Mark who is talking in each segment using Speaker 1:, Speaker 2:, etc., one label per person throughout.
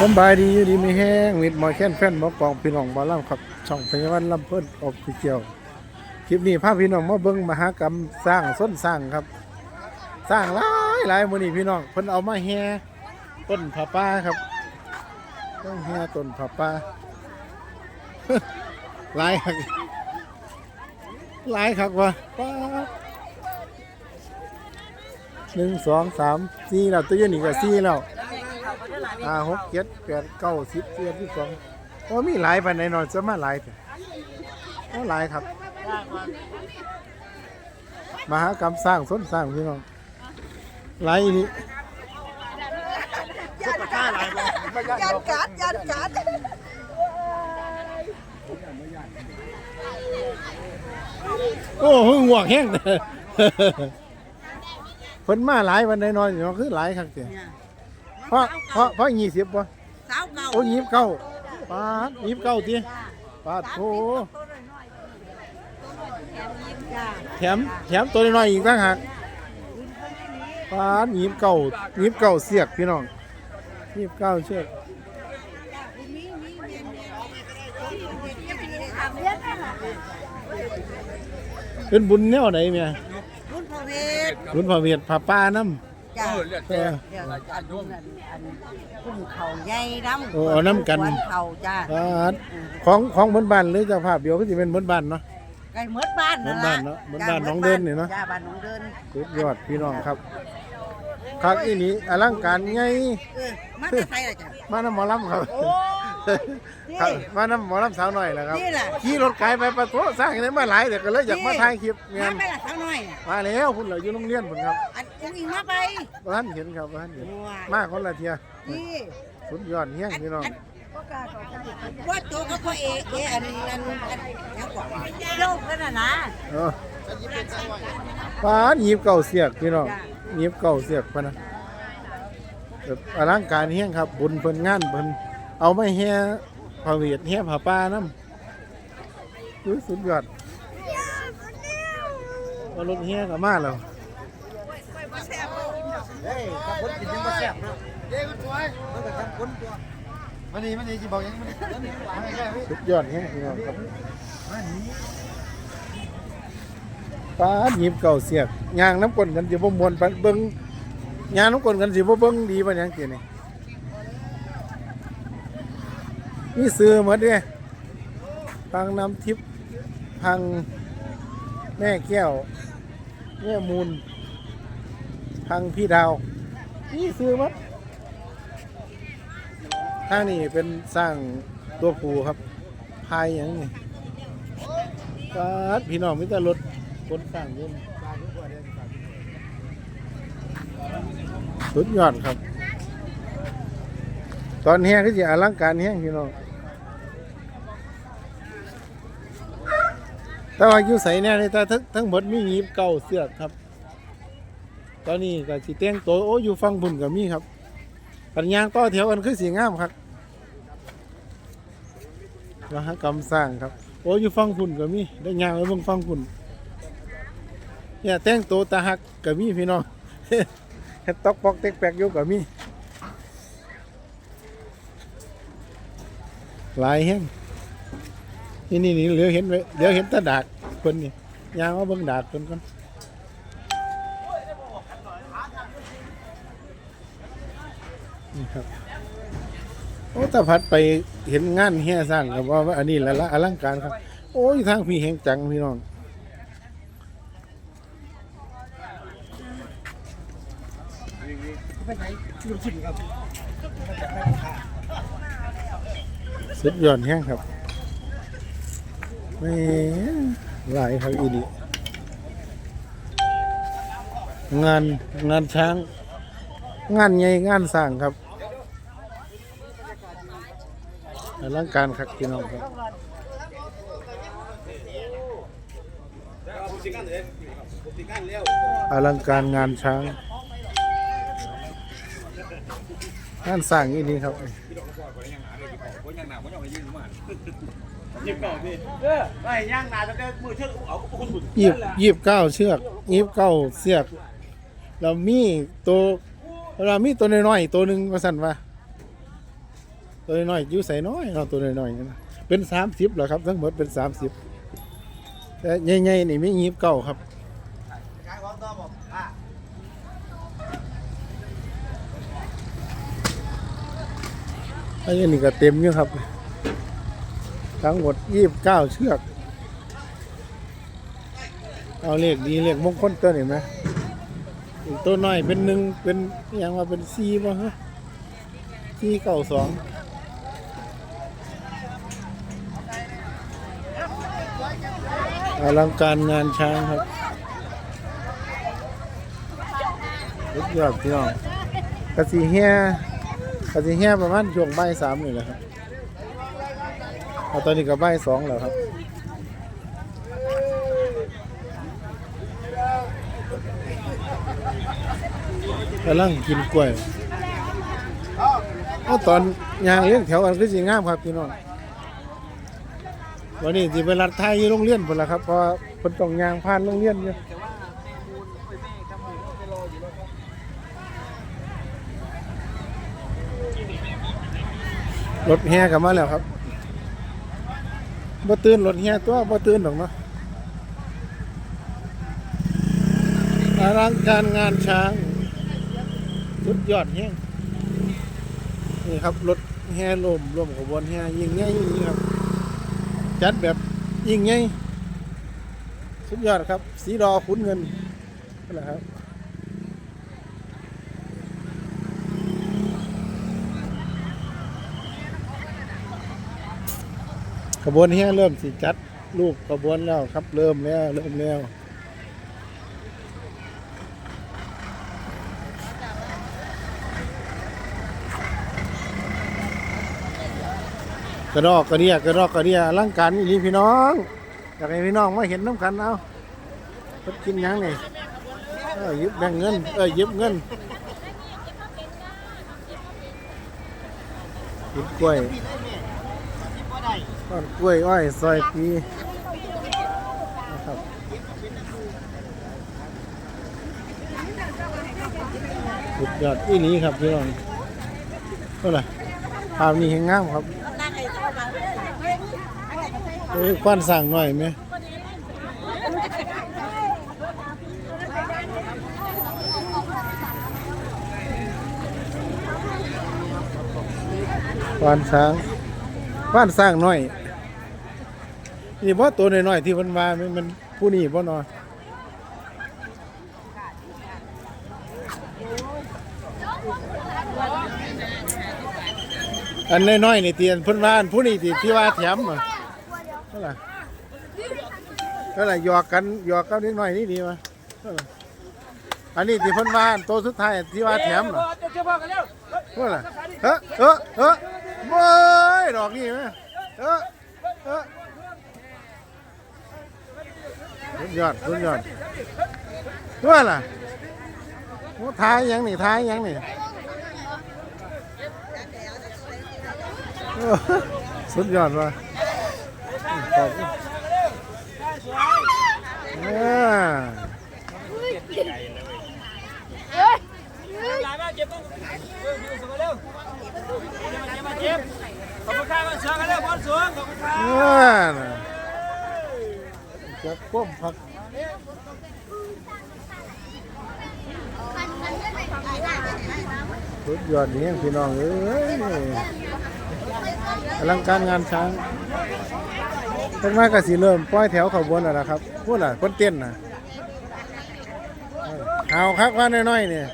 Speaker 1: สำบายดีอยู่ดีไม่แห้งมิดหมอแค้นแฟนหมอกองพี่น้องบาล่ำครับช่องพยาวันลำเพิ่นออกพิเกียวคลิปนี้พาพพี่น้องมาเบิ่งมหากรรมสร้างส้นสร้างครับ สร้างหลายหลายมือนี้พี่น้องเพิ่นเอามาแห่ต้นผาป่าครับต้องแห่ต้นผาป่าหลายครับหลายครับวะหนึ่งสองสามสี่แล้วตัวยืนอีกก็สี่แล้ว ห้าหกเจ็ดแปดเก้าสิบเจ็ดสิบสองโอ้มีหลายไปไหนหน่อยจะมาหลายแต่โอ้หลายครับ มหากรรมสร้างส้นสร้างพี่น้องหลายอีนี่
Speaker 2: ยันกัดยันกัด
Speaker 1: โอ้หึงหวกแห้งเด้อเพิ่นมาหลายวันไหนหน่อยเนาะคือหลายครับเจ้ เพราะเพราะเพราะยี่สิบป่ะ
Speaker 2: สาวเก่า
Speaker 1: โอ้ยี่สิบเก้าปาดยี่สิบเก้าทีปาดโถแถมแถมตัวน้อยๆอีกต่างหากปาดยี่สิบเก้ายี่สิบเก้าเสียกพี่น้องยี่สิบเก้าเชือกเป็นบุญแนวไหนเมีย
Speaker 2: รุ่นพระเวท
Speaker 1: บุญพระเวียดพระป้าน้
Speaker 2: จ้าำ
Speaker 1: เออ
Speaker 2: เดี๋ยวอันรุ่นอันรุ่นเขาใหญ่น้ำ
Speaker 1: โอ้เอาน้ำกัน
Speaker 2: วัเขาจ้า
Speaker 1: ปาดของของบนบ้านหรือเจ้าภาพเดียวก็จะเป็นบนบ้านเนาะ
Speaker 2: ไก่เมืดบ้าน
Speaker 1: เหมือนบ้านเนอะเหมือนบ้านหนองเดินนี่เนอะ
Speaker 2: จ้าบ้านหนองเดิน
Speaker 1: สุดยอดพี่น้องครับคักอีนี้อลังการไง
Speaker 2: เออมาแต่ไทยละจ้ะ
Speaker 1: มาน้ำหมอลำครับ
Speaker 2: โอ้นี่
Speaker 1: ครับมาน้ำหมอลำสาวหน่อยแหละครับ
Speaker 2: นี่แหละ
Speaker 1: ขี่รถไกลไปประท้วสร้างอะไรมาหลายแต่ก็เลยอยากมาถ่ายคลิปเงี้
Speaker 2: มายไม่ละสาวน้อยน่ะ
Speaker 1: มาแล้วคุณเหลืออยู่โรงเรียนผมครับ
Speaker 2: อันอุ้งอิงมาไป
Speaker 1: บ้านเห็นครับบ้านเห็น
Speaker 2: ว้าย
Speaker 1: มาคนละเทีย
Speaker 2: นี่
Speaker 1: สุดยอดเฮี้ยงพี่น้อง
Speaker 2: ว่าตัวก็พ่อเอเออันอันอันยังกว่าโยกกันน่ะนะ
Speaker 1: เออป้านหยิบเก่าเสียกพี่น้องหยิบเก่าเสียกพะนะแบบอลังการเฮี้ยงครับ บุญเพิ่นงานเพิ่น เอาไม่แห่พระเวทแห่ผาป่าน้ำดูสุดยอดว่ารถแห่ก็มาแล้ว
Speaker 3: เฮ้ยถ้าคนกินยังมาแซ่บเนาะเด้ก็สวยมันก็ทำคนตัวมันนี่มันนี่จีบอกยังมันนี่มันนี่แค่พี่
Speaker 1: สุดยอดแห่พี่น้องครับป้าหยิบเก่าเสียกยางน้ำกลนกันสิบ่มวนปเบิ่งยางน้ำกลนกันสิบ่เบิ่งดีปานยังเกี่ยนี่ นี่ซื้อหมดเด้พังน้ำทิพย์พังแม่แก้ว แม่มูล พังพี่ดาว นี่ซื้อหมดทางนี้เป็นสร้างตัวผูครับ พายอย่างนี้ก็พี่น้องมิตรรถคนสร้างเยอะสุดยอดครับ ตอนแห้งก็จะอลังการแห้งพี่น้อง แต่ว่าอยู่ใส่เนี่ยนี่แต่ทั้งทั้งหมดมีหยีบเก่าเสือกครับ ตอนนี้ก็สิเต้งตัวโอ้อยู่ฟังบุญกับมีครับปัญญางต่อแถวกันคือสีงามครับมหากรรมสร้างครับ โอ้อยู่ฟังคุณก็มีได้ยางไว้บงฟังคุณเนี่ยแต่งตัวตาหักก็มีพี่น้องเฮ็ดตอกปอกเต็กแปกอยู่ก็มีหลายแห้งนี่นี่นี่เหลือเห็นไว้เดี๋ยวเห็นตาดาก เพิ่นนี่ยางมาเบิ่งดากเพิ่นก่อนนี่ครับโอ้ตาพัดไปเห็นงานแห่สร้างกับว่าอันนี้ละละอลังการครับ โอ้ยทางพี่แหงจังพี่น้องสุดยอดแห้งครับไม่ หลายครับอีดีงานงานช้าง งานใหญ่งานสร้างครับอลังการครับพี่น้องครับอลังการงานช้าง งานสร้างอีนี้ครับ
Speaker 3: เออไอ้ย่างนาจะได้มือเชือกเอาคุณบุญ
Speaker 1: ยีบยีบเก้าเชือกยีบเก้าเสือกเรามีตัวเรามีตัวน้อยๆตัวหนึ่งมาสั่นว่าตัวน้อยๆอยู่ใส่น้อยเนาะตัวน้อยๆนะเป็นสามสิบเหรอครับ ทั้งหมดเป็นสามสิบแต่ใหญ่ๆนี่ไม่ยีบเก้าครับ
Speaker 3: ขายของต่อบอกอะ
Speaker 1: อันนี้ก็เต็มอยู่ครับ ทั้งหมดยี่สิบเก้าเชือก เอาเลขดีเลขมงคลตัวนี่ไหมอีกตัวน้อยเป็นหนึ่งเป็นอย่างว่าเป็นสี่บ่ฮะสี่เก้าสองอลังการงานช้างครับสุดยอดพี่น้องกระสีเฮียกระสีเฮียประมาณช่วงบ่ายสามนี่แหละครับ เอาตอนนี้ก็บ่ายสองแล้วครับกำลังกินกล้วยเอาตอนยางเลี้ยงแถวกันคือสิงามครับพี่น้องวันนี้สิไปรัดไทยอยู่โรงเรียนพุ่นละครับเพราะว่าเพิ่นต้องยางผ่านโรงเรียนอยู่รถแห่กลับมาแล้วครับ บ่ตื่นรถแห่ตัวบ่ตื่นหรอกเนาะอลังการงานช้างสุดยอดแห้งนี่ครับรถแห่ลมรวมขบวนแห่ยิ่งใหญ่ยิ่งนี้ครับ จัดแบบยิ่งใหญ่สุดยอดครับ สีดอขุนเงินนั่นแหละครับ ขบวนแห่เริ่มสิจัดรูปขบวนแล้วครับ เริ่มแล้วเริ่มแล้วกระดอกกระเดียกระดอกกระเดียร่างการนี่พี่น้องอยากให้พี่น้องมาเห็นน้ำกันเอาเพิ่นกินยังนี่เออยิบแบ่งเงินเออหยิบเงินกินกล้วย ก้อนกล้วยอ้อยซอยปีนะครับสุดยอดอี่นี้ครับพี่น้องเท่าไหร่ภาพนี้เห็นงามครับเอ้ยควันสั่งหน่อยไหมควันช้างควันสร้างหน่อย นี่เพราะตัวน้อยๆที่มันมามันมันผู้นี้เพราะนอนอันน้อยๆนี่เตียนเพิ่นว่าอันผู้นี้ที่ที่ว่าแถมอะเท่าไหร่เท่าไหร่หยอกกันหยอกกันนิดหน่อยนี่ดีมั้ยเท่าอันนี้ที่เพิ่นว่าตัวสุดท้ายที่ว่าแถมน่ะเท่าไหร่เออเออเออเบ้ยดอกนี่ไหมเออเออ สุดยอดสุดยอดเท่าไหร่โอ้ท้ายยังนี่ท้ายยังนี่เออสุดยอดว่ะขอบคุณอ่า
Speaker 4: ขอบคุณครับมาเชิญกันเลยบอลสูงขอบคุณครับ
Speaker 1: อ่าน่ะ จะก้มผักสุดยอดนี่พี่น้องเอ้ยอลังการงานช้างเป็นมากกสิเริ่มปล่อยแถวขบวนแล้วนะครับพูดล่ะคนเต้นนะเอาครับว่าน้อยๆเนี่ย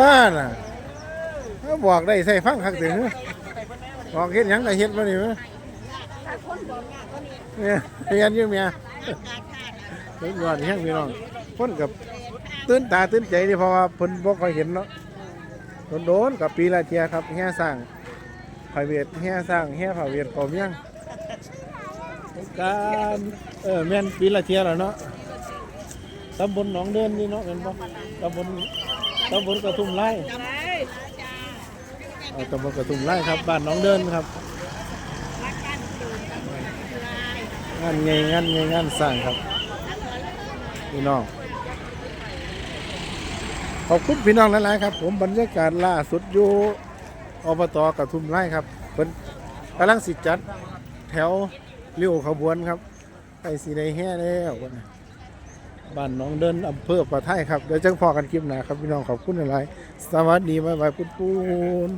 Speaker 1: ว่าน่ะเขาบอกได้ใส่ฟังคักถึง บอกเฮ็ดหยังก็เฮ็ดมานี่มั้ยเนี่ยเรียนอยู่เมียสุดยอดแห้งพี่น้องคนกับตื่นตาตื่นใจดิเพราะว่าเพิ่นบ่ค่อยเห็นเนาะโดนกับปีละเทียครับแห่สร้างพระเวทแห่สร้างแห่พระเวทก่อมียงการเออแม่นปีละเทียแล้วเนาะตำบลหนองเดินนี่เนาะแม่นบ่ตำบลตำบลกระทุ่มไร่ ตำบลกระทุ่มไร่ครับบ้านน้องเดินครับงานไงงานไงงานสร้างครับพี่น้องขอบคุณพี่น้องหลายๆครับ ผมบรรยากาศล่าสุดอยู่อบตกระทุ่มไร่ครับเพิ่นกำลังสิจัดแถวเลี้ยวขบวนครับไปสีได้แห่แล้ววันนี้บ้านน้องเดินอำเภอปะไทยครับเดี๋ยวจังพอกันคลิปหน้าครับพี่น้องขอบคุณหลายๆสวัสดีบ๊ายบายปุ้นปุ้น